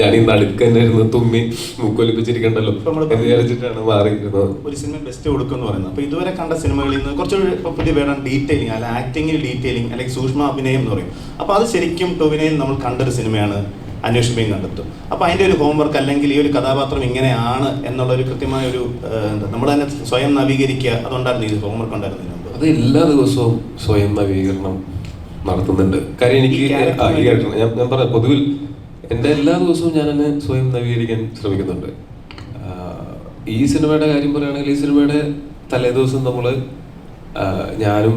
ഞാൻ ഈ നടുക്ക് തന്നെ ഇരുന്ന് തുമ്മി മുക്കൊലിപ്പിച്ചിരിക്കണ്ടല്ലോ എന്ന് വിചാരിച്ചിട്ടാണ് മാറിയിരുന്നത് ഒരു സിനിമ ബെസ്റ്റ് കൊടുക്കും എന്ന് പറയുന്നത്. അപ്പോൾ ഇതുവരെ കണ്ട സിനിമകളിൽ നിന്ന് കുറച്ചൊരു പുതിയ വേണം ഡീറ്റെയിലിംഗ് അല്ല ആക്ടിങ്ങിൽ ഡീറ്റെയിലിംഗ് അല്ലെങ്കിൽ സൂക്ഷ്മ അഭിനയം എന്ന് പറയും. അപ്പോൾ അത് ശരിക്കും ടൊവിനയിൽ നമ്മൾ കണ്ടൊരു സിനിമയാണ് അന്വേഷിപ്പിക്കും കണ്ടെത്തും. അപ്പോൾ അതിന്റെ ഒരു ഹോംവർക്ക് അല്ലെങ്കിൽ ഈ ഒരു കഥാപാത്രം ഇങ്ങനെയാണ് എന്നുള്ള ഒരു കൃത്യമായ ഒരു എന്താ നമ്മൾ തന്നെ സ്വയം നവീകരിക്കുക. അതുകൊണ്ടായിരുന്നു ഈ ഹോംവർക്ക് ഉണ്ടായിരുന്നതിന് മുമ്പ്. അത് എല്ലാ ദിവസവും സ്വയം നവീകരണം നടത്തുന്നുണ്ട്. കാര്യം എനിക്ക് ഞാൻ ഞാൻ പറയാം പൊതുവിൽ എന്റെ എല്ലാ ദിവസവും ഞാൻ എന്നെ സ്വയം നവീകരിക്കാൻ ശ്രമിക്കുന്നുണ്ട്. ഈ സിനിമയുടെ കാര്യം പറയുകയാണെങ്കിൽ ഈ സിനിമയുടെ തലേദിവസം നമ്മൾ ഞാനും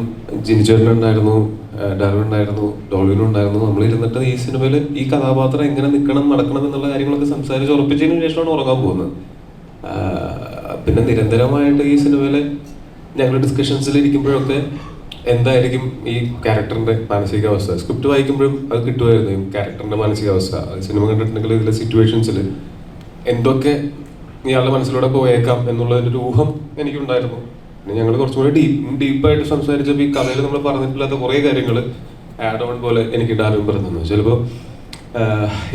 ഉണ്ടായിരുന്നു ഡോൾവിനും ഉണ്ടായിരുന്നു. നമ്മൾ ഇരുന്നിട്ട് ഈ സിനിമയിൽ ഈ കഥാപാത്രം എങ്ങനെ നിൽക്കണം നടക്കണം എന്നുള്ള കാര്യങ്ങളൊക്കെ സംസാരിച്ച് ഉറപ്പിച്ചതിന് ശേഷമാണ് ഉറങ്ങാൻ പോകുന്നത്. പിന്നെ നിരന്തരമായിട്ട് ഈ സിനിമയിലെ ഞങ്ങൾ ഡിസ്കഷൻസിൽ ഇരിക്കുമ്പോഴൊക്കെ എന്തായിരിക്കും ഈ ക്യാരക്ടറിന്റെ മാനസികാവസ്ഥ? സ്ക്രിപ്റ്റ് വായിക്കുമ്പോഴും അത് കിട്ടുമായിരുന്നു. ഈ ക്യാരക്ടറിന്റെ മാനസികാവസ്ഥ. സിനിമ കണ്ടിട്ടുണ്ടെങ്കിൽ ഇതിലെ സിറ്റുവേഷൻസിൽ എന്തൊക്കെ ഇയാളുടെ മനസ്സിലൂടെ പോയേക്കാം എന്നുള്ള ഒരു ഊഹം എനിക്കുണ്ടായിരുന്നു. പിന്നെ ഞങ്ങൾ കുറച്ചും കൂടി ഡീപ്പ് ഡീപ്പായിട്ട് സംസാരിച്ചപ്പോൾ ഈ കഥയിൽ നമ്മൾ പറഞ്ഞിട്ടില്ലാത്ത കുറേ കാര്യങ്ങൾ ആഡ് ഓൺ പോലെ എനിക്ക് ഡാലും പറഞ്ഞു ചിലപ്പോൾ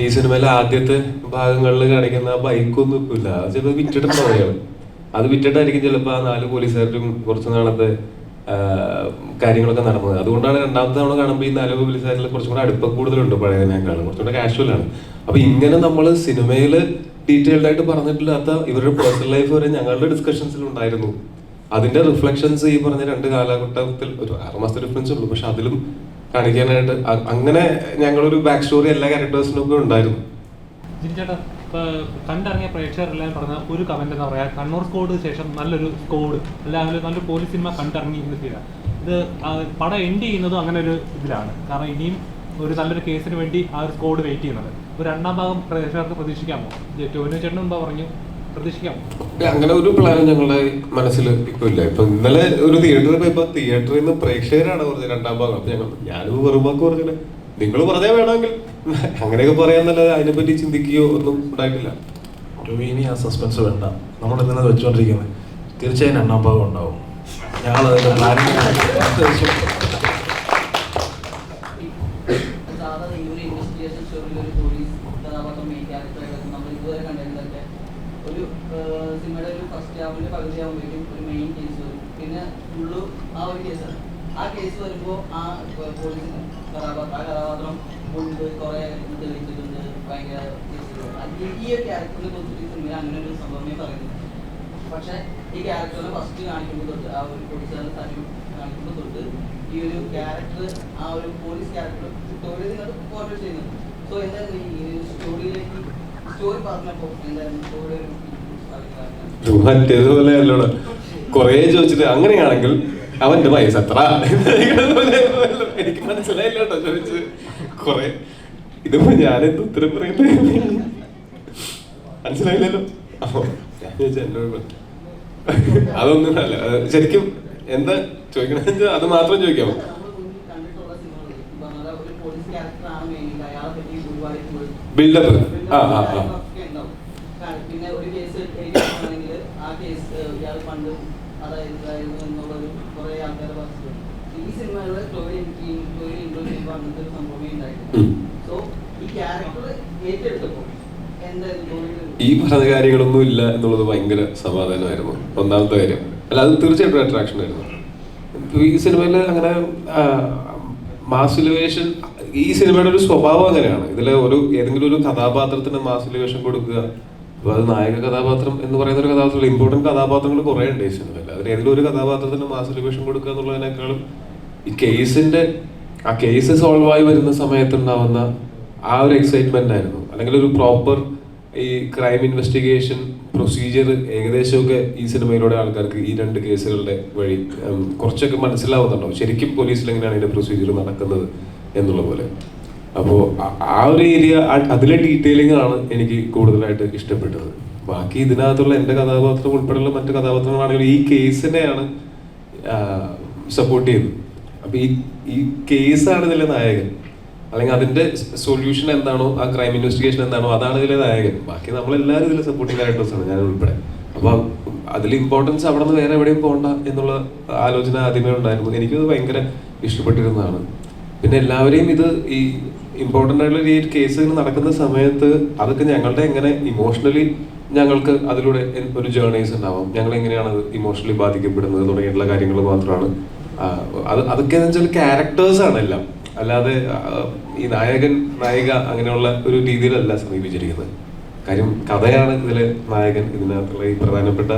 ഈ സിനിമയിലെ ആദ്യത്തെ ഭാഗങ്ങളിൽ കാണിക്കുന്ന ആ ബൈക്കൊന്നും ഇപ്പില്ല ചിലപ്പോൾ വിറ്റിട്ടുണ്ടാവും അയാൾ അത് വിറ്റിട്ടായിരിക്കും ചിലപ്പോൾ ആ നാല് പോലീസുകാരും കുറച്ച് നാളത്തെ കാര്യങ്ങളൊക്കെ നടന്നത്. അതുകൊണ്ടാണ് രണ്ടാമത്തെ തവണ കാണുമ്പോൾ ഈ നാലോ പോലീസുകാരിൽ കുറച്ചും കൂടെ അടുപ്പം കൂടുതലുണ്ട് പഴയതിനേക്കാളും. കുറച്ചും കൂടെ കാഷ്വലാണ് അപ്പൊ ഇങ്ങനെ നമ്മൾ സിനിമയിൽ ഡീറ്റെയിൽഡ് ആയിട്ട് പറഞ്ഞിട്ടില്ലാത്ത ഇവരുടെ പേഴ്സണൽ ലൈഫ് വരെ ഞങ്ങളുടെ ഡിസ്കഷൻസിൽ ഉണ്ടായിരുന്നു. അതിന്റെ റിഫ്ലക്ഷൻസ് ഈ പറഞ്ഞ രണ്ട് കാലഘട്ടത്തിൽ ഒരു ആറ് മാസത്തെ ഡിഫറൻസ് ഉള്ളൂ. പക്ഷെ അതിലും കാണിക്കാനായിട്ട് അങ്ങനെ ഞങ്ങളൊരു ബാക്ക് സ്റ്റോറി എല്ലാ ക്യാരക്ടേഴ്സിനും ഒക്കെ ഉണ്ടായിരുന്നു. ജിനിച്ചേട്ടാ ഇപ്പൊ കണ്ടിറങ്ങിയ പ്രേക്ഷകരെല്ലാം പറഞ്ഞ ഒരു കമന്റ് എന്താ പറയാം കണ്ണൂർ സ്കോഡ് ശേഷം നല്ലൊരു സ്കോഡ് അല്ലെങ്കിൽ നല്ലൊരു പോലീസ് സിനിമ കണ്ടിറങ്ങി എന്ന് ചെയ്യുക ഇത് പടം എൻഡ് ചെയ്യുന്നതും അങ്ങനെ ഒരു ഇതിലാണ്. കാരണം ഇനിയും ഒരു നല്ലൊരു കേസിന് വേണ്ടി ആ ഒരു സ്കോഡ് വെയിറ്റ് ചെയ്യുന്നത് ഒരു രണ്ടാം ഭാഗം പ്രേക്ഷകർക്ക് പ്രതീക്ഷിക്കാമോ? ടോനു ചേട്ടൻ മുമ്പ് പറഞ്ഞു? അങ്ങനെ ഒരു പ്ലാൻ ഞങ്ങളുടെ മനസ്സിൽ ഇപ്പൊ ഇല്ല. ഇപ്പൊ ഇന്നലെ ഒരു തിയേറ്ററിൽ പോയപ്പോ തിയേറ്ററിൽ നിന്ന് പ്രേക്ഷകരാണ് പറഞ്ഞത് രണ്ടാം ഭാഗം. ഞങ്ങൾ ഞാനും വെറുമാക്ക് പറഞ്ഞത് നിങ്ങൾ പറഞ്ഞേ വേണമെങ്കിൽ അങ്ങനെയൊക്കെ പറയാന്നല്ലാതെ അതിനെപ്പറ്റി ചിന്തിക്കുകയോ ഒന്നും ഉണ്ടായിട്ടില്ല. ഇനി ആ സസ്പെൻസ് വേണ്ട. നമ്മൾ ഇങ്ങനെ വെച്ചുകൊണ്ടിരിക്കുന്നത് തീർച്ചയായും രണ്ടാം ഭാഗം ഉണ്ടാവും. ഞങ്ങൾ അതിന്റെ പ്ലാനിങ് ഒരു ഒരു സിനിമയുടെ ഫസ്റ്റ് ഹാഫിന്റെ പകുതി ആകുമ്പോഴേക്കും ഒരു മെയിൻ കേസ് വരും പിന്നെ ഫുള്ള് ആ ഒരു കേസാണ് ആ കേസ് വരുമ്പോൾ ആ പോലീസിന് കഥാപാത്രം ആ കഥാപാത്രം മുൻപ് കുറെ തെളിയിച്ചിട്ടുണ്ട് ഭയങ്കര കേസുകൾ ഈ- ക്യാരക്ടറിനെ സംഭവമേ പക്ഷെ ഈ ക്യാരക്ടറിനെ ഫസ്റ്റ് ആ ഒരു ഈ ഒരു ക്യാരക്ടർ ആ ഒരു പോലീസ് ക്യാരക്ടർ സോ ഈ സ്റ്റോറി കൊറേ ചോദിച്ചിട്ട് അങ്ങനെയാണെങ്കിൽ അവന്റെ വയസ്സ് എത്ര? എനിക്ക് മനസ്സിലായില്ല ചോദിച്ചത്. കൊറേ. ഇതിപ്പോ ഞാനെന്ത് ഉത്തരം പറയുന്നത്? മനസ്സിലായില്ലല്ലോ? അതൊന്നും അല്ല ശരിക്കും എന്താ ചോദിക്കണ അത് മാത്രം ചോദിക്കാമോ ബിൽഡർ. ആ, ആ, ആ. പിന്നെ ഒരു കേസ് ആ കേസ് ഇയാൾ പണ്ട് ഈ സംഭവമേ സോ ഈ ക്യാരക്ടർ ഏറ്റെടുത്തപ്പോൾ ഈ പറഞ്ഞ കാര്യങ്ങളൊന്നും ഇല്ല എന്നുള്ളത് ഭയങ്കര സമാധാനമായിരുന്നു. ഒന്നാമത്തെ കാര്യം. അല്ല അത് തീർച്ചയായിട്ടും അട്രാക്ഷൻ ആയിരുന്നു. ഈ സിനിമയിൽ അങ്ങനെ മാസിലിവേഷൻ ഈ സിനിമയുടെ ഒരു സ്വഭാവം അങ്ങനെയാണ്. ഇതിലെ ഒരു ഏതെങ്കിലും ഒരു കഥാപാത്രത്തിന് മാസിലിവേഷൻ കൊടുക്കുക. അപ്പോൾ അത് നായക കഥാപാത്രം എന്ന് പറയുന്ന ഒരു കഥാപാത്രം ഇമ്പോർട്ടന്റ് കഥാപാത്രങ്ങൾ കുറേ ഉണ്ട് ഈ സിനിമയിൽ. അതിൽ ഏതെങ്കിലും ഒരു കഥാപാത്രത്തിന് മാസിലിവേഷൻ കൊടുക്കുക എന്നുള്ളതിനേക്കാളും ഈ കേസിന്റെ ആ കേസ് സോൾവ് ആയി വരുന്ന സമയത്തുണ്ടാവുന്ന ആ ഒരു എക്സൈറ്റ്മെന്റ് ആയിരുന്നു. അല്ലെങ്കിൽ ഒരു പ്രോപ്പർ ഈ ക്രൈം ഇൻവെസ്റ്റിഗേഷൻ പ്രൊസീജിയർ ഏകദേശമൊക്കെ ഈ സിനിമയിലൂടെ ആൾക്കാർക്ക് ഈ രണ്ട് കേസുകളുടെ വഴി കുറച്ചൊക്കെ മനസ്സിലാവുന്നുണ്ടോ? ശരിക്കും പോലീസിൽ എങ്ങനെയാണ് ഇതിന്റെ പ്രൊസീജിയർ നടക്കുന്നത് എന്നുള്ള പോലെ. അപ്പോൾ ആ ഒരു ഏരിയ അതിലെ ഡീറ്റെയിലിംഗ് ആണ് എനിക്ക് കൂടുതലായിട്ട് ഇഷ്ടപ്പെട്ടത്. ബാക്കി ഇതിനകത്തുള്ള എന്റെ കഥാപാത്രം ഉൾപ്പെടെയുള്ള മറ്റു കഥാപാത്രങ്ങളാണെങ്കിൽ ഈ കേസിനെയാണ് സപ്പോർട്ട് ചെയ്യുന്നത്. അപ്പൊ ഈ ഈ കേസാണ് ഇതിലെ നായകൻ. അല്ലെങ്കിൽ അതിന്റെ സൊല്യൂഷൻ എന്താണോ ആ ക്രൈം ഇൻവെസ്റ്റിഗേഷൻ എന്താണോ അതാണ് ഇതിലെ നായകൻ. ബാക്കി നമ്മളെല്ലാവരും ഇതിലെ സപ്പോർട്ടിംഗ് ക്യാരക്ടേഴ്സ് ആണ് ഞാൻ ഉൾപ്പെടെ. അപ്പൊ അതിൽ ഇമ്പോർട്ടൻസ് അവിടെ നിന്ന് വേറെ എവിടെയും പോകണ്ട എന്നുള്ള ആലോചന ആദ്യമേ ഉണ്ടായിരുന്നു. എനിക്കത് ഭയങ്കര ഇഷ്ടപ്പെട്ടിരുന്നതാണ്. പിന്നെ എല്ലാവരെയും ഇത് ഈ ഇമ്പോർട്ടന്റ് ആയിട്ടുള്ള ഈ കേസുകൾ നടക്കുന്ന സമയത്ത് അതൊക്കെ ഞങ്ങളുടെ എങ്ങനെ ഇമോഷണലി ഞങ്ങൾക്ക് അതിലൂടെ ഒരു ജേർണീസ് ഉണ്ടാവും. ഞങ്ങൾ എങ്ങനെയാണ് ഇമോഷണലി ബാധിക്കപ്പെടുന്നത് തുടങ്ങിയിട്ടുള്ള കാര്യങ്ങൾ മാത്രമാണ്. അത് അതൊക്കെ എന്ന് വെച്ചാൽ ക്യാരക്ടേഴ്സ് ആണ് എല്ലാം. അല്ലാതെ ഈ നായകൻ നായിക അങ്ങനെയുള്ള ഒരു രീതിയിലല്ല സമീപിച്ചിരിക്കുന്നത്. കാര്യം കഥയാണ് ഇതിലെ നായകൻ. ഇതിനകത്തുള്ള ഈ പ്രധാനപ്പെട്ട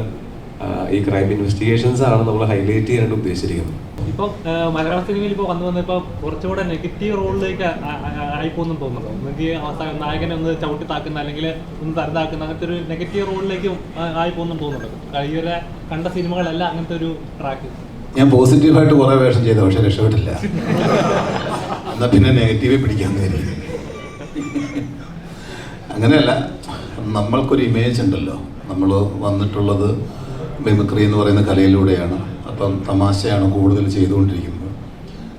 ഈ ക്രൈം ഇൻവെസ്റ്റിഗേഷൻസ് ആണ് നമ്മൾ ഹൈലൈറ്റ് ചെയ്യാനായിട്ട് ഉദ്ദേശിച്ചിരിക്കുന്നത്. ഇപ്പം മലയാള സിനിമയിൽ ഇപ്പോൾ വന്നു വന്നപ്പോൾ കുറച്ചുകൂടെ നെഗറ്റീവ് റോളിലേക്ക് ആയിപ്പോന്നും തോന്നുന്നു. ഒന്നെങ്കിൽ അവസാനം നായകനെ ഒന്ന് ചവിട്ടി താക്കുന്ന അല്ലെങ്കിൽ ഒന്ന് തരതാക്കുന്ന അങ്ങനത്തെ ഒരു നെഗറ്റീവ് റോളിലേക്ക് ആയിപ്പോന്നും തോന്നുന്നുണ്ട് കഴിയുന്ന കണ്ട സിനിമകളെല്ലാം അങ്ങനത്തെ ഒരു ട്രാക്ക് ഞാൻ പോസിറ്റീവായിട്ട് കുറേ വേഷം ചെയ്തു പക്ഷെ രക്ഷപ്പെട്ടില്ല. എന്നാൽ പിന്നെ നെഗറ്റീവ് പിടിക്കാൻ കയറി അങ്ങനെയല്ല നമ്മൾക്കൊരു ഇമേജ് ഉണ്ടല്ലോ. നമ്മൾ വന്നിട്ടുള്ളത് മിമിക്രി എന്ന് പറയുന്ന കലയിലൂടെയാണ്. അപ്പം തമാശയാണ് കൂടുതൽ ചെയ്തുകൊണ്ടിരിക്കുന്നത്.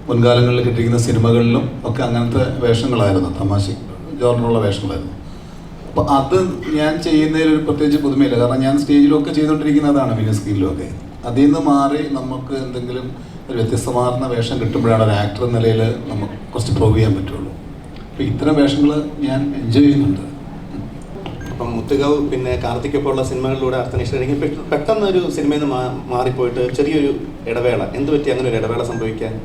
മുൻകാലങ്ങളിൽ കിട്ടിയിരിക്കുന്ന സിനിമകളിലും ഒക്കെ അങ്ങനത്തെ വേഷങ്ങളായിരുന്നു തമാശ ജോറിനുള്ള വേഷങ്ങളായിരുന്നു. അപ്പോൾ അത് ഞാൻ ചെയ്യുന്നതിൽ ഒരു പ്രത്യേകിച്ച് പുതുമയില്ല. കാരണം ഞാൻ സ്റ്റേജിലൊക്കെ ചെയ്തുകൊണ്ടിരിക്കുന്നതാണ് മിനി സ്ക്രീനിലും ഒക്കെ അതിൽ നിന്ന് മാറി നമുക്ക് എന്തെങ്കിലും ഒരു വ്യത്യസ്തമാർന്ന വേഷം കിട്ടുമ്പോഴാണ് ഒരു ആക്ടർ എന്ന നിലയിൽ നമുക്ക് കുറച്ച് പ്രൂവ് ചെയ്യാൻ പറ്റുള്ളൂ. അപ്പോൾ ഇത്തരം വേഷങ്ങൾ ഞാൻ എൻജോയ് ചെയ്യുന്നുണ്ട്. അപ്പം മുത്തുകാവ് പിന്നെ കാർത്തിക്കൊപ്പമുള്ള സിനിമകളിലൂടെ അർത്ഥനിഷ്ഠ പെട്ടെന്ന് ഒരു സിനിമയിൽ നിന്ന് മാ- മാറിപ്പോയിട്ട് ചെറിയൊരു ഇടവേള. എന്ത് പറ്റി അങ്ങനെ ഒരു ഇടവേള സംഭവിക്കാൻ?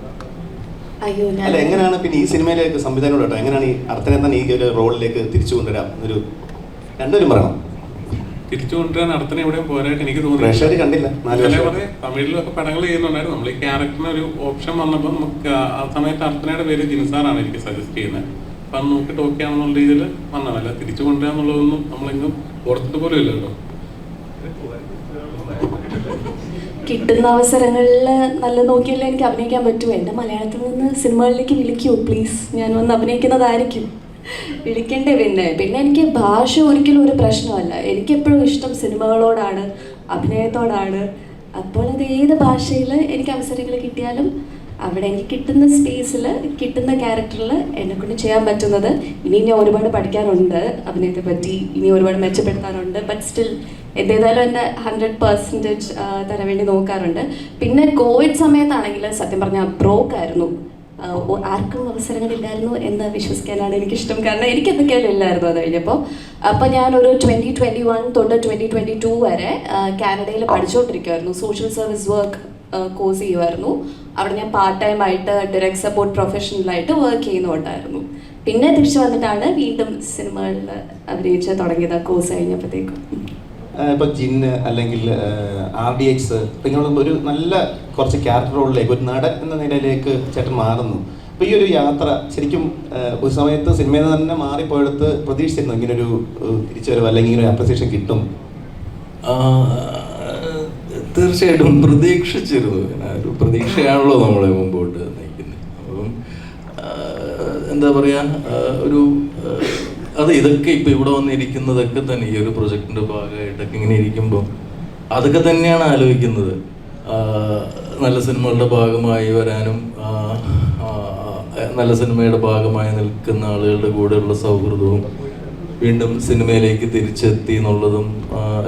അയ്യോ അല്ല എങ്ങനെയാണ് പിന്നെ ഈ സിനിമയിലേക്ക് സംവിധാനം കേട്ടോ എങ്ങനെയാണ് ഈ അർത്ഥനെ തന്നെ ഈ ഒരു റോളിലേക്ക് തിരിച്ചു കൊണ്ടുവരാം? ഒരു രണ്ടുപേരും പറയണം. തിരിച്ചു കൊണ്ടുവരാൻ അർത്ഥന എവിടെയും പോരായിട്ട് എനിക്ക് തോന്നുന്നു കണ്ടില്ല. നാല് അതല്ലേ തമിഴിലൊക്കെ പടങ്ങൾ ചെയ്യുന്നുണ്ടായിരുന്നു. നമ്മൾ ഈ ക്യാരക്ടറിന് ഒരു ഓപ്ഷൻ വന്നപ്പോൾ നമുക്ക് ആ- സമയത്ത് അർത്ഥനയുടെ പേര് ജിൻസാറാണ് എനിക്ക് സജസ്റ്റ് ചെയ്യുന്നത്. അപ്പം അത് നോക്കിയിട്ട് ഓക്കെ ആണെന്നുള്ള രീതിയിൽ വന്നതല്ല? തിരിച്ചു കൊണ്ടുവരാന്നുള്ളതൊന്നും നമ്മളെങ്ങും ഓർത്തിട്ട് പോലും ഇല്ല കേട്ടോ. കിട്ടുന്ന അവസരങ്ങളിൽ നല്ല നോക്കിയല്ലേ എനിക്ക് അഭിനയിക്കാൻ പറ്റൂ. എന്റെ മലയാളത്തിൽ നിന്ന് സിനിമകളിലേക്ക് വിളിക്കൂ പ്ലീസ് ഞാൻ വന്ന് അഭിനയിക്കുന്നതായിരിക്കും. വിളിക്കണ്ടേ പിന്നെ? പിന്നെ എനിക്ക് ഭാഷ ഒരിക്കലും ഒരു പ്രശ്നമല്ല. എനിക്കെപ്പോഴും ഇഷ്ടം സിനിമകളോടാണ് അഭിനയത്തോടാണ്. അപ്പോൾ അത് ഏത് ഭാഷയിൽ എനിക്ക് അവസരങ്ങൾ കിട്ടിയാലും അവിടെ എനിക്ക് കിട്ടുന്ന സ്പേസിൽ കിട്ടുന്ന ക്യാരക്ടറിൽ എന്നെ കൊണ്ട് ചെയ്യാൻ പറ്റുന്നത്. ഇനി ഞാൻ ഒരുപാട് പഠിക്കാനുണ്ട് അഭിനയത്തെ പറ്റി. ഇനി ഒരുപാട് മെച്ചപ്പെടുത്താനുണ്ട് ബട്ട് സ്റ്റിൽ എന്തേതായാലും എന്റെ ഹൺഡ്രഡ് പെർസെന്റേജ് തരാൻ വേണ്ടി നോക്കാറുണ്ട്. പിന്നെ കോവിഡ് സമയത്താണെങ്കിൽ സത്യം പറഞ്ഞാൽ ബ്രോക്ക് ആയിരുന്നു. ആ, ഒ- ആർക്കും അവസരങ്ങളില്ലായിരുന്നു എന്ന് വിശ്വസിക്കാനാണ് എനിക്കിഷ്ടം. കാരണം എനിക്ക് എന്തൊക്കെയാലും ഇല്ലായിരുന്നു അത് കഴിഞ്ഞപ്പോൾ. അപ്പോൾ ഞാനൊരു ട്വന്റി ട്വന്റി വൺ തൊട്ട് ട്വന്റി ട്വന്റി ടു വരെ കാനഡയിൽ പഠിച്ചുകൊണ്ടിരിക്കുമായിരുന്നു സോഷ്യൽ സർവീസ് വർക്ക് കോഴ്സ് ചെയ്യുമായിരുന്നു അവിടെ ഞാൻ പാർട്ട് ടൈം ആയിട്ട് ഡയറക്ട് സപ്പോർട്ട് പ്രൊഫഷണലായിട്ട് വർക്ക് ചെയ്യുന്നുണ്ടായിരുന്നു. പിന്നെ തിരിച്ചു വന്നിട്ടാണ് വീണ്ടും സിനിമകളിൽ അഭിനയിച്ച് തുടങ്ങിയത് കോഴ്സ് കഴിഞ്ഞപ്പോഴത്തേക്കും. ഇപ്പൊ ജിന്ന് അല്ലെങ്കിൽ ആർ ഡി എക്സ് ഇങ്ങനെയുള്ള ഒരു നല്ല കുറച്ച് ക്യാരക്ടർ റോളിലേക്ക് ഒരു നടൻ എന്ന നിലയിലേക്ക് ചേട്ടൻ മാറുന്നു. അപ്പൊ ഈ ഒരു യാത്ര ശരിക്കും ഒരു സമയത്ത് സിനിമയിൽ നിന്ന് തന്നെ മാറിപ്പോയെടുത്ത് പ്രതീക്ഷിച്ചിരുന്നു? ഇങ്ങനെ ഒരു തിരിച്ചുവരവ് അല്ലെങ്കിൽ ഒരു അപ്രിസിയേഷൻ കിട്ടും. തീർച്ചയായിട്ടും പ്രതീക്ഷിച്ചിരുന്നു. ഒരു പ്രതീക്ഷയാണല്ലോ നമ്മളെ മുമ്പോട്ട് നയിക്കുന്നത്. അപ്പം എന്താ പറയുക ഒരു അത് ഇതൊക്കെ ഇപ്പൊ ഇവിടെ വന്നിരിക്കുന്നതൊക്കെ തന്നെ ഈ ഒരു പ്രൊജക്ടിന്റെ ഭാഗമായിട്ടൊക്കെ ഇങ്ങനെ ഇരിക്കുമ്പോൾ അതൊക്കെ തന്നെയാണ് ആലോചിക്കുന്നത്. നല്ല സിനിമകളുടെ ഭാഗമായി വരാനും നല്ല സിനിമയുടെ ഭാഗമായി നിൽക്കുന്ന ആളുകളുടെ കൂടെയുള്ള സൗഹൃദവും വീണ്ടും സിനിമയിലേക്ക് തിരിച്ചെത്തി എന്നുള്ളതും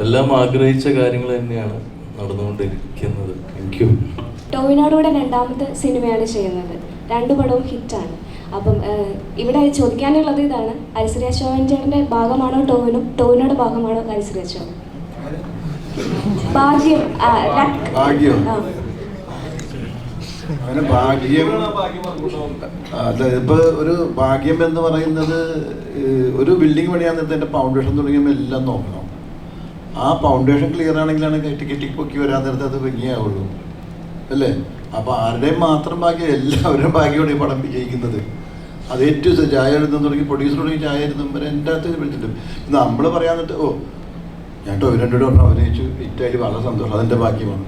എല്ലാം ആഗ്രഹിച്ച കാര്യങ്ങൾ തന്നെയാണ് നടന്നുകൊണ്ടിരിക്കുന്നത്. രണ്ടാമത്തെ സിനിമയാണ് ചെയ്യുന്നത്. രണ്ടു പടവും ഹിറ്റാണ്. അപ്പം ഇവിടെ ചോദിക്കാനുള്ളത് ഇതാണ്. ഐശ്വര്യ അശോകൻ ചേട്ടന്റെ ഭാഗമാണോ ടോവിനും ടോവിനോട് ഭാഗമാണോ ഐശ്വര്യ ശോഭൻ? ഭാഗ്യം. ഭാഗ്യം. അങ്ങനെ ഭാഗ്യം. അത് ഇപ്പൊ ഒരു ഭാഗ്യം എന്ന് പറയുന്നത് ഒരു ബിൽഡിംഗ് പണിയാൻ നേരത്തെ എന്റെ ഫൗണ്ടേഷൻ തുടങ്ങിയപ്പോൾ എല്ലാം നോക്കണം. ആ ഫൗണ്ടേഷൻ ക്ലിയർ ആണെങ്കിലാണ് കെട്ടി കെട്ടി പൊക്കി വരാൻ നേരത്തെ അത് ഭംഗിയാവുള്ളൂ. അല്ലേ? അപ്പോൾ ആരുടെയും മാത്രം ഭാഗ്യം എല്ലാവരുടെയും ഭാഗ്യമാണ് ഈ പടം വിജയിക്കുന്നത്. അത് ഏറ്റവും ചായ എഴുതുന്ന തുടങ്ങി പ്രൊഡ്യൂസർ തുടങ്ങി ചായ എഴുതും വരെ എന്റെ അകത്ത് വിളിച്ചിട്ടുണ്ട് നമ്മൾ പറയാൻ എന്നിട്ട് ഓ ഞാൻ ടോവിനോട് പറഞ്ഞു അഭിനയിച്ചു ഹിറ്റായി വളരെ സന്തോഷം അതെന്റെ ഭാഗ്യമാണ്.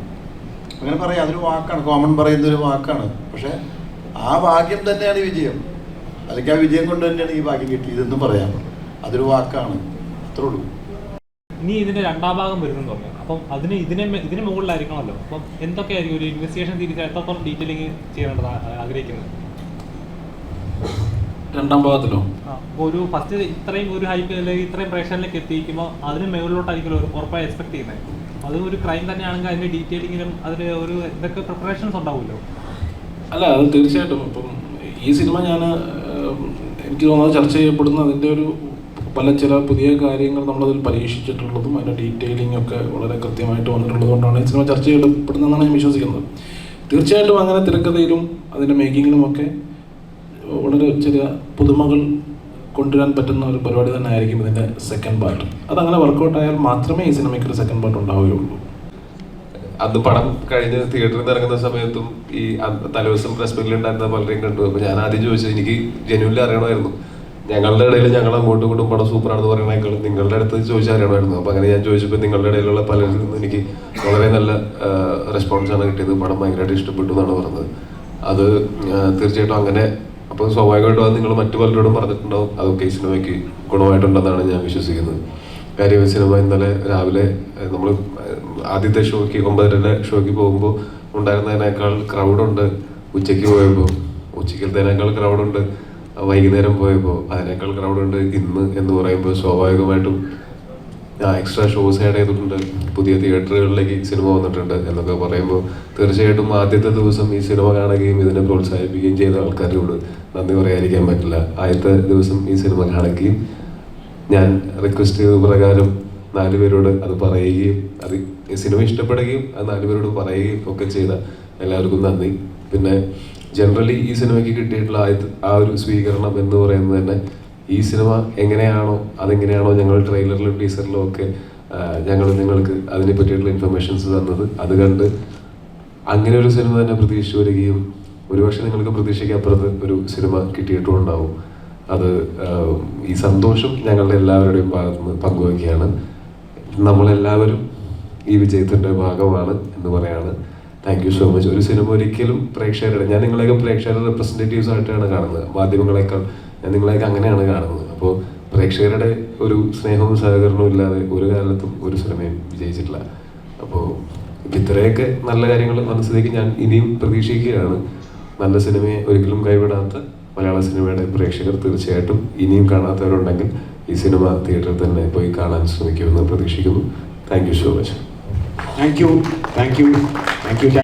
അങ്ങനെ പറയാം അതൊരു വാക്കാണ് കോമൺ പറയുന്ന ഒരു വാക്കാണ്. പക്ഷേ ആ ഭാഗ്യം തന്നെയാണ് വിജയം. അല്ലെങ്കിൽ ആ വിജയം കൊണ്ട് തന്നെയാണ് ഈ ഭാഗ്യം കിട്ടിയതെന്ന് പറയാം. അതൊരു വാക്കാണ്. അത്രേ ഉള്ളൂ. നീ ഇതിന്റെ രണ്ടാം ഭാഗം വരുന്നു പറഞ്ഞു അപ്പം അതിന് ഇതിനെ ഇതിന് മുകളിലായിരിക്കണമല്ലോ. അപ്പം എന്തൊക്കെയായിരിക്കും ഒരു ഇൻവെസ്റ്റിഗേഷൻ തിരിച്ച് എത്രത്തോളം ഡീറ്റെയിലിംഗ് ചെയ്യേണ്ടത് ആഗ്രഹിക്കുന്നത്? രണ്ടാം ഭാഗത്തിലോ? ഒരു ഫസ്റ്റ് ഇത്രയും ഒരു ഹൈപ്പ് അല്ലെങ്കിൽ ഇത്രയും പ്രേക്ഷകരിലേക്ക് എത്തിക്കുമ്പോൾ അതിന് മുകളിലോട്ടായിരിക്കും ഒരു ഉറപ്പായി എക്സ്പെക്ട് ചെയ്യുന്നത്. അത് ഒരു ക്രൈം തന്നെയാണെങ്കിൽ അതിന്റെ ഡീറ്റെയിലിങ്ങിനും അതിന് ഒരു ഇതൊക്കെ പ്രിപ്പറേഷൻസ് ഉണ്ടാവുമല്ലോ. അല്ല അത് തീർച്ചയായിട്ടും. ഇപ്പം ഈ സിനിമ ഞാൻ എനിക്ക് തോന്നുന്നത് ചർച്ച ചെയ്യപ്പെടുന്ന അതിന്റെ ഒരു പല ചില പുതിയ കാര്യങ്ങൾ നമ്മളതിൽ പരീക്ഷിച്ചിട്ടുള്ളതും അതിന്റെ ഡീറ്റെയിലിംഗ് ഒക്കെ വളരെ കൃത്യമായിട്ട് വന്നിട്ടുള്ളത് കൊണ്ടാണ് ഈ സിനിമ ചർച്ച ചെയ്യപ്പെടുന്നതെന്നാണ് ഞാൻ വിശ്വസിക്കുന്നത്. തീർച്ചയായിട്ടും അങ്ങനെ തിരക്കഥയിലും അതിന്റെ മേക്കിങ്ങിലുമൊക്കെ വളരെ ചെറിയ പുതുമകൾ കൊണ്ടുവരാൻ പറ്റുന്ന ഒരു പരിപാടി തന്നെ ആയിരിക്കും ഇതിന്റെ സെക്കൻഡ് പാർട്ട് അതങ്ങനെ വർക്കൗട്ട് ആയാൽ മാത്രമേ ഈ സിനിമയ്ക്ക് ഒരു സെക്കൻഡ് പാർട്ട് ഉണ്ടാവുകയുള്ളൂ. അന്ന് പടം കഴിഞ്ഞ് തിയേറ്ററിൽ ഇറങ്ങുന്ന സമയത്തും ഈ തലേദിവസം പ്രസ് മീറ്റിൽ ഉണ്ടായിരുന്ന പലരെയും കണ്ടു. അപ്പൊ ഞാൻ ആദ്യം ചോദിച്ചത് എനിക്ക് ജനുവിൽ അറിയണമായിരുന്നു. ഞങ്ങളുടെ ഇടയിൽ ഞങ്ങൾ അങ്ങോട്ടും ഇങ്ങോട്ടും പടം സൂപ്പറാണെന്ന് പറയുന്നേക്കാളും നിങ്ങളുടെ അടുത്ത് ചോദിച്ചാൽ അറിയണമായിരുന്നു. അപ്പോൾ അങ്ങനെ ഞാൻ ചോദിച്ചപ്പോൾ നിങ്ങളുടെ ഇടയിലുള്ള പലരിൽ നിന്നും എനിക്ക് വളരെ നല്ല റെസ്പോൺസാണ് കിട്ടിയത്. പടം ഭയങ്കരമായിട്ട് ഇഷ്ടപ്പെട്ടു എന്നാണ് പറഞ്ഞത്. അത് തീർച്ചയായിട്ടും അങ്ങനെ അപ്പോൾ സ്വാഭാവികമായിട്ടും അത് നിങ്ങൾ മറ്റു പലരോടും പറഞ്ഞിട്ടുണ്ടാവും. അതൊക്കെ ഈ സിനിമയ്ക്ക് ഗുണമായിട്ടുണ്ടെന്നാണ് ഞാൻ വിശ്വസിക്കുന്നത്. കാര്യം സിനിമ ഇന്നലെ രാവിലെ നമ്മൾ ആദ്യത്തെ ഷോയ്ക്ക് ഒമ്പതരയുടെ ഷോയ്ക്ക് പോകുമ്പോൾ ഉണ്ടായിരുന്നതിനേക്കാൾ ക്രൗഡുണ്ട് ഉച്ചയ്ക്ക് പോയപ്പോൾ. ഉച്ചയ്ക്കത്തേനേക്കാൾ ക്രൗഡുണ്ട് വൈകുന്നേരം പോയപ്പോൾ അതിനേക്കാൾ ക്രൗഡുണ്ട് ഇന്ന് എന്ന് പറയുമ്പോൾ സ്വാഭാവികമായിട്ടും എക്സ്ട്രാ ഷോസ് ആഡ് ചെയ്തിട്ടുണ്ട് പുതിയ തിയേറ്ററുകളിലേക്ക് സിനിമ വന്നിട്ടുണ്ട് എന്നൊക്കെ പറയുമ്പോൾ തീർച്ചയായിട്ടും ആദ്യത്തെ ദിവസം ഈ സിനിമ കാണുകയും ഇതിനെ പ്രോത്സാഹിപ്പിക്കുകയും ചെയ്ത ആൾക്കാരോട് നന്ദി പറയാതിരിക്കാൻ പറ്റില്ല. ആദ്യത്തെ ദിവസം ഈ സിനിമ കാണുകയും ഞാൻ റിക്വസ്റ്റ് ചെയ്ത പ്രകാരം നാലുപേരോട് അത് പറയുകയും അത് സിനിമ ഇഷ്ടപ്പെടുകയും അത് നാലുപേരോട് പറയുകയും ഒക്കെ ചെയ്ത എല്ലാവർക്കും നന്ദി. പിന്നെ ജനറലി ഈ സിനിമയ്ക്ക് കിട്ടിയിട്ടുള്ള ആ ഒരു സ്വീകരണം എന്ന് പറയുന്നത് തന്നെ ഈ സിനിമ എങ്ങനെയാണോ അതെങ്ങനെയാണോ ഞങ്ങൾ ട്രെയിലറിലും ടീസറിലും ഒക്കെ ഞങ്ങൾ നിങ്ങൾക്ക് അതിനെ പറ്റിയിട്ടുള്ള ഇൻഫർമേഷൻസ് തന്നത്. അത് കണ്ട് അങ്ങനെ ഒരു സിനിമ തന്നെ പ്രതീക്ഷിച്ചു വരികയും ഒരുപക്ഷെ നിങ്ങൾക്ക് പ്രതീക്ഷയ്ക്കപ്പുറത്ത് ഒരു സിനിമ കിട്ടിയിട്ടും ഉണ്ടാവും. അത് ഈ സന്തോഷം ഞങ്ങളുടെ എല്ലാവരുടെയും ഭാഗത്ത് നിന്ന് പങ്കുവയ്ക്കുകയാണ്. നമ്മളെല്ലാവരും ഈ വിജയത്തിന്റെ ഭാഗമാണ് എന്ന് പറയാണ്. താങ്ക് യു സോ മച്ച് ഒരു സിനിമ ഒരിക്കലും പ്രേക്ഷകരുടെ ഞാൻ നിങ്ങളെയൊക്കെ പ്രേക്ഷകരുടെ റെപ്രസെന്റേറ്റീവ്സ് ആയിട്ടാണ് കാണുന്നത്. മാധ്യമങ്ങളെക്കാൾ ഞാൻ നിങ്ങളെയൊക്കെ അങ്ങനെയാണ് കാണുന്നത്. അപ്പോൾ പ്രേക്ഷകരുടെ ഒരു സ്നേഹവും സഹകരണവും ഇല്ലാതെ ഒരു കാലത്തും ഒരു സിനിമയും വിജയിച്ചിട്ടില്ല. അപ്പോൾ ഇത്രയൊക്കെ നല്ല കാര്യങ്ങൾ മനസ്സിലേക്ക് ഞാൻ ഇനിയും പ്രതീക്ഷിക്കുകയാണ്. നല്ല സിനിമയെ ഒരിക്കലും കൈവിടാത്ത മലയാള സിനിമയുടെ പ്രേക്ഷകർ തീർച്ചയായിട്ടും ഇനിയും കാണാത്തവരുണ്ടെങ്കിൽ ഈ സിനിമ തിയേറ്ററിൽ തന്നെ പോയി കാണാൻ ശ്രമിക്കുമെന്ന് പ്രതീക്ഷിക്കുന്നു. Thank you so much. Thank you. Thank you. Thank you.